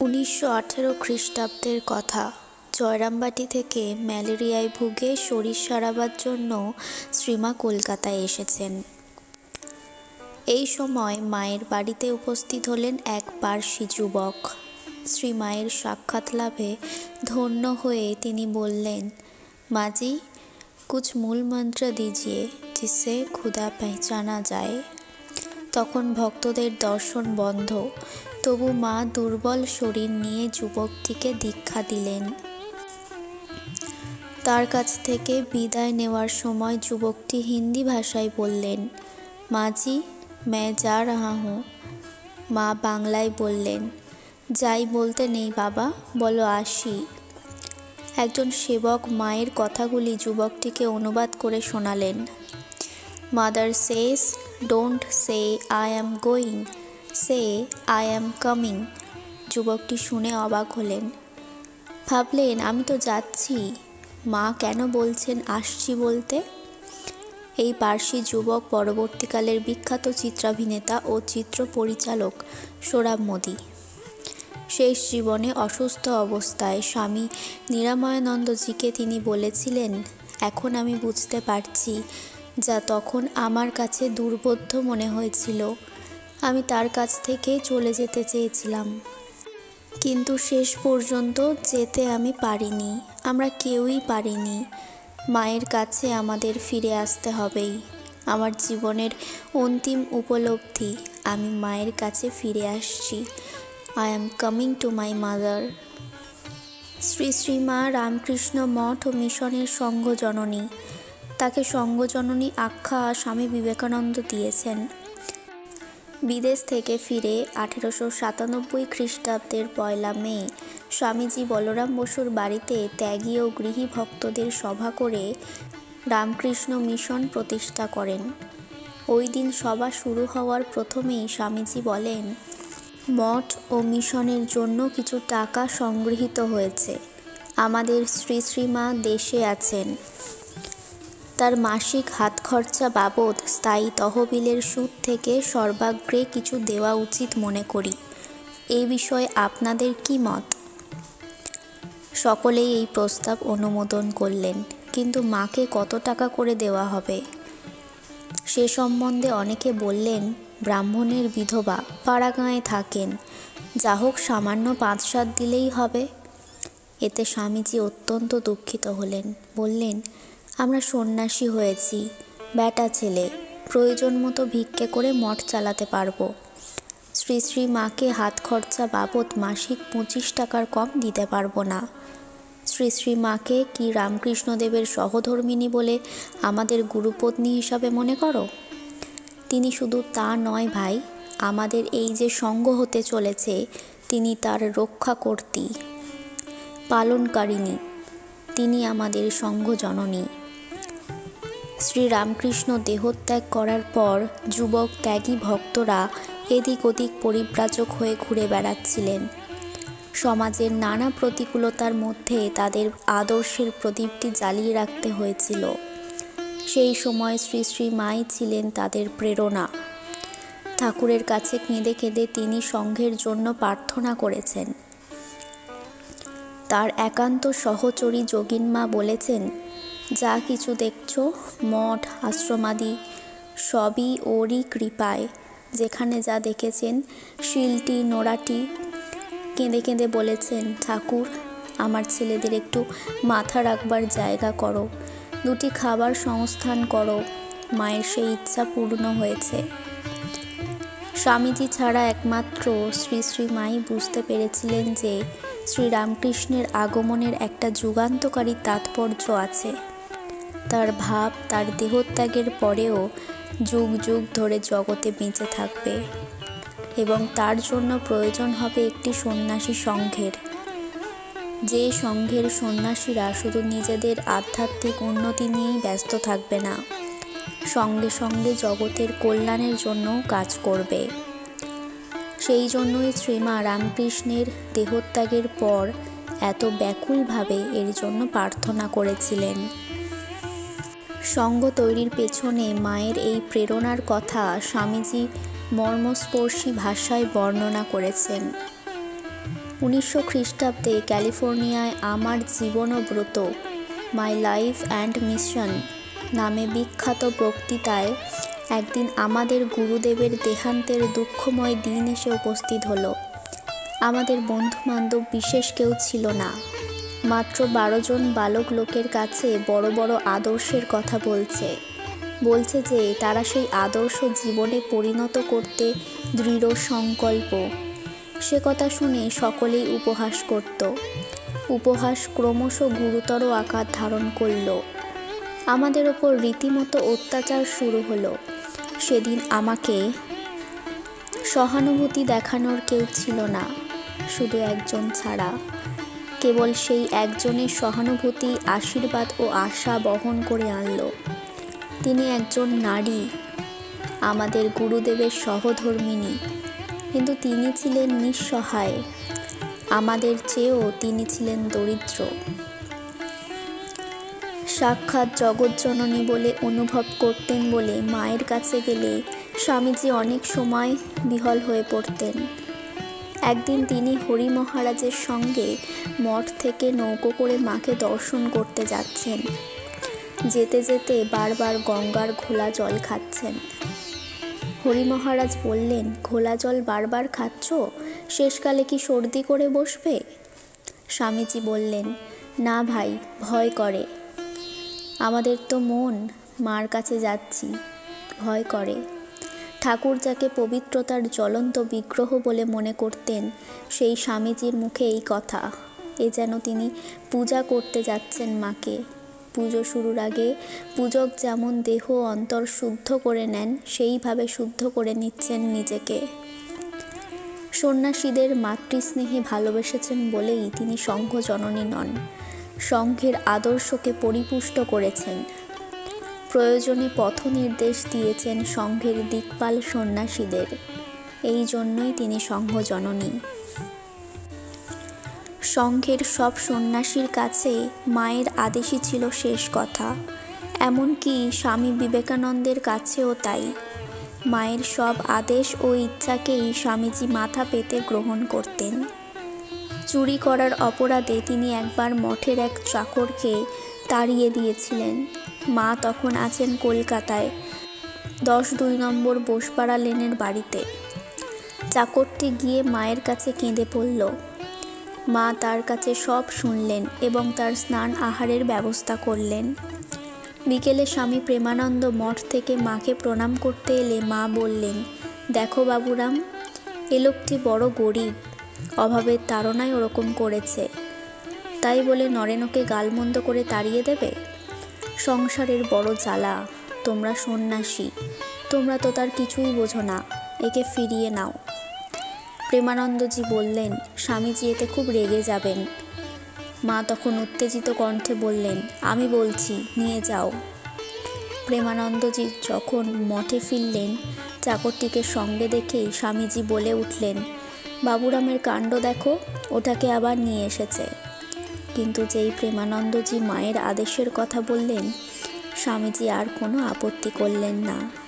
উনিশশো আঠেরো খ্রিস্টাব্দের কথা। জয়রামবাটি থেকে ম্যালেরিয়ায় ভুগে শরীর সারাবার জন্য শ্রীমা কলকাতায় এসেছেন। এই সময় মায়ের বাড়িতে উপস্থিত হলেন এক পার্সি যুবক। শ্রীমায়ের সাক্ষাৎ লাভে ধন্য হয়ে তিনি বললেন, মাজি, কুছ মূল মন্ত্র দিজিয়ে জিসে ক্ষুধা পেহচানা যায়। তখন ভক্তদের দর্শন বন্ধ। তবু মা দুর্বল শরীর নিয়ে যুবকটিকে দীক্ষা দিলেন। তার কাছ থেকে বিদায় নেওয়ার সময় যুবকটি হিন্দি ভাষায় বললেন মাজি मैं যা রাহা হুঁ। মা বাংলায় বললেন, যাই বলতে নেই বাবা, বলো আসি। একজন সেবক মায়ের কথাগুলি যুবকটিকে অনুবাদ করে শোনালেন, mother says, don't say I am going. Say, I am coming. যুবকটি শুনে অবাক হলেন। ভাবলেন, আমি তো যাচ্ছি। মা কেন বলছেন আসছি বলতে? এই পার্সি যুবক পরবর্তীকালের বিখ্যাত চিত্রাভিনেতা ও চিত্র পরিচালক সোরাব মোদি। শেষ জীবনে অসুস্থ অবস্থায় স্বামী নিরাময়ানন্দজিকে তিনি বলেছিলেন, এখন আমি বুঝতে পারছি যা তখন আমার কাছে দুর্বোধ্য মনে হয়েছিল। আমি তার কাছ থেকে চলে যেতে চেয়েছিলাম। কিন্তু শেষ পর্যন্ত যেতে আমি পারিনি। আমরা কেউই পারিনি। মায়ের কাছে আমাদের ফিরে আসতে হবেই। আমার জীবনের অন্তিম উপলব্ধি, আমি মায়ের কাছে ফিরে আসছি। I am coming to my mother Shri Srima Ramakrishna Math ও মিশনের সঙ্ঘ জননী তাকে সঙ্ঘ জননী আখ্যা স্বামী বিবেকানন্দ দিয়েছেন। বিদেশ থেকে ফিরে আঠেরোশো সাতানব্বই খ্রিস্টাব্দের পয়লা মে, স্বামীজি বলরাম বসুর বাড়িতে ত্যাগী ও গৃহী ভক্তদের সভা করে রামকৃষ্ণ মিশন প্রতিষ্ঠা করেন। ওই দিন সভা শুরু হওয়ার প্রথমেই স্বামীজি বলেন, মঠ ও মিশনের জন্য কিছু টাকা সংগৃহীত হয়েছে। আমাদের শ্রী শ্রীমা দেশে আছেন। তার মাসিক হাত খরচা বাবদ স্থায়ী তহবিলের সুদ থেকে সর্বাগ্রে কিছু দেওয়া উচিত মনে করি। এ বিষয়ে আপনাদের কি মত? সকলেই এই প্রস্তাব অনুমোদন করলেন, কিন্তু মাকে কত টাকা করে দেওয়া হবে? সে সম্বন্ধে অনেকে বললেন, ব্রাহ্মণের বিধবা পাড়াগাঁয়ে থাকেন, যা হোক সামান্য পাঁচ সাত দিলেই হবে। এতে স্বামীজি অত্যন্ত দুঃখিত হলেন, বললেন আমরা সন্ন্যাসী হয়েছি। ব্যাটা ছেলে, প্রয়োজন মতো ভিক্ষে করে মঠ চালাতে পারব। শ্রী শ্রী মাকে হাত খরচা বাবদ মাসিক পঁচিশ টাকার কম দিতে পারব না। শ্রী শ্রী মাকে কি রামকৃষ্ণদেবের সহধর্মিনী বলে আমাদের গুরুপত্নী হিসাবে মনে করো? তিনি শুধু তা নয় ভাই, আমাদের এই যে সঙ্গ হতে চলেছে, তিনি তার রক্ষা কর্তী পালনকারিণী। তিনি আমাদের সঙ্ঘ জননী শ্রীরামকৃষ্ণ দেহত্যাগ করার পর যুবক ত্যাগী ভক্তরা এদিক ওদিক পরিব্রাজক হয়ে ঘুরে বেড়াচ্ছিলেন। সমাজের নানা প্রতিকূলতার মধ্যে তাদের আদর্শের প্রদীপটি জ্বালিয়ে রাখতে হয়েছিল। সেই সময় শ্রী শ্রী মাই ছিলেন তাদের প্রেরণা। ঠাকুরের কাছে কেঁদে কেঁদে তিনি সংঘের জন্য প্রার্থনা করেছেন। তার একান্ত সহচরী যোগিনমা বলেছেন যা কিছু দেখছ, মঠ আশ্রমাদি সবই ওরই কৃপায়। যেখানে যা দেখেছেন, শিলটি, নোড়াটি কেঁদে কেঁদে বলেছেন, ঠাকুর, আমার ছেলেদের একটু মাথা রাখবার জায়গা করো। দুটি খাবার সংস্থান করো। মায়ের সেই ইচ্ছা পূর্ণ হয়েছে। স্বামীজি ছাড়া একমাত্র শ্রী শ্রী মাই বুঝতে পেরেছিলেন যে শ্রীরামকৃষ্ণের আগমনের একটা যুগান্তকারী তাৎপর্য আছে। তার ভাব, তার দেহত্যাগের পরেও যুগ যুগ ধরে জগতে বেঁচে থাকবে এবং তার জন্য প্রয়োজন হবে একটি সন্ন্যাসী সংঘের। যে সংঘের সন্ন্যাসীরা শুধু নিজেদের আধ্যাত্মিক উন্নতি নিয়েই ব্যস্ত থাকবে না, সঙ্গে সঙ্গে জগতের কল্যাণের জন্যও কাজ করবে। সেই জন্যই শ্রীমা রামকৃষ্ণের দেহত্যাগের পর এত ব্যাকুলভাবে এর জন্য প্রার্থনা করেছিলেন। সঙ্গ তৈরির পেছনে মায়ের এই প্রেরণার কথা স্বামীজি মর্মস্পর্শী ভাষায় বর্ণনা করেছেন। উনিশশো খ্রিস্টাব্দে ক্যালিফোর্নিয়ায় আমার জীবন ব্রত মাই লাইফ অ্যান্ড মিশন নামে বিখ্যাত বক্তৃতায় একদিন আমাদের গুরুদেবের দেহান্তের দুঃখময় দিন এসে উপস্থিত হলো। আমাদের বন্ধুবান্ধব বিশেষ কেউ ছিল না। মাত্র বারো জন বালক লোকের কাছে বড় বড় আদর্শের কথা বলছে। বলছে যে তারা সেই আদর্শ জীবনে পরিণত করতে দৃঢ় সংকল্প। সে কথা শুনে সকলেই উপহাস করত। উপহাস ক্রমশ গুরুতর আকার ধারণ করল। আমাদের ওপর রীতিমতো অত্যাচার শুরু হলো। সেদিন আমাকে সহানুভূতি দেখানোর কেউ ছিল না, শুধু একজন ছাড়া। কেবল সেই একজনের সহানুভূতি, আশীর্বাদ ও আশা বহন করে আনলো। তিনি একজন নারী, আমাদের গুরুদেবের সহধর্মিনী কিন্তু তিনি ছিলেন নিঃসহায়। আমাদের চেয়েও তিনি ছিলেন দরিদ্র। সাক্ষাৎ জগৎজননী বলে অনুভব করতেন বলে মায়ের কাছে গেলে স্বামীজি অনেক সময় বিহল হয়ে পড়তেন। একদিন তিনি হরি মহারাজের সঙ্গে মঠ থেকে নৌকো করে মাকে দর্শন করতে যাচ্ছেন। যেতে যেতে বারবার গঙ্গার ঘোলা জল খাচ্ছেন। হরি মহারাজ বললেন, ঘোলা জল বারবার খাচ্ছ? শেষকালে কি সর্দি করে বসবে? স্বামীজি বললেন, না ভাই, ভয় করে। আমাদের তো মন, মার কাছে যাচ্ছি, ভয় করে। ঠাকুর যাকে পবিত্রতার জ্বলন্ত বিগ্রহ বলে মনে করতেন, সেই স্বামীজির মুখে এই কথা। এ যেন তিনি পূজা করতে যাচ্ছেন মাকে। পুজো শুরুর আগে পূজক যেমন দেহ অন্তর শুদ্ধ করে নেন, সেইভাবে শুদ্ধ করে নিচ্ছেন নিজেকে। সন্ন্যাসীদের মাতৃস্নেহে ভালোবেসেছেন বলেই তিনি সংঘ জননী নন। সংঘের আদর্শকে পরিপুষ্ট করেছেন। প্রয়োজনে পথ নির্দেশ দিয়েছেন সংঘের দিকপাল সন্ন্যাসীদের। এই জন্যই তিনি সংঘ জননী সংঘের সব সন্ন্যাসীর কাছে মায়ের আদেশই ছিল শেষ কথা। এমনকি স্বামী বিবেকানন্দের কাছেও তাই। মায়ের সব আদেশ ও ইচ্ছাকেই স্বামীজি মাথা পেতে গ্রহণ করতেন। চুরি করার অপরাধে তিনি একবার মঠের এক চাকরকে তাড়িয়ে দিয়েছিলেন। মা তখন আছেন কলকাতায়, দশ দুই নম্বর বোসপাড়া লেনের বাড়িতে। চাকরটি গিয়ে মায়ের কাছে কেঁদে পড়ল। মা তার কাছে সব শুনলেন এবং তার স্নান আহারের ব্যবস্থা করলেন। বিকেলে স্বামী প্রেমানন্দ মঠ থেকে মাকে প্রণাম করতে এলে মা বললেন, দেখো বাবুরাম, এ লোকটি বড় গরিব, অভাবের তাড়নায় ওরকম করেছে। তাই বলে নরেনকে গালমন্দ করে তাড়িয়ে দেবে? সংসারের বড় জ্বালা, তোমরা সন্ন্যাসী, তোমরা তো তার কিছুই বোঝো না, একে ফিরিয়ে নাও। প্রেমানন্দজি বললেন, স্বামীজি এতে খুব রেগে যাবেন। মা তখন উত্তেজিত কণ্ঠে বললেন, আমি বলছি, নিয়ে যাও। প্রেমানন্দজি যখন মঠে ফিরলেন, চাকরটিকে সঙ্গে দেখেই স্বামীজি বলে উঠলেন, বাবুরামের কাণ্ড দেখো, ওটাকে আবার নিয়ে এসেছে। কিন্তু যেই প্রেমানন্দজি মায়ের আদেশের কথা বললেন, স্বামীজি আর কোনো আপত্তি করলেন না।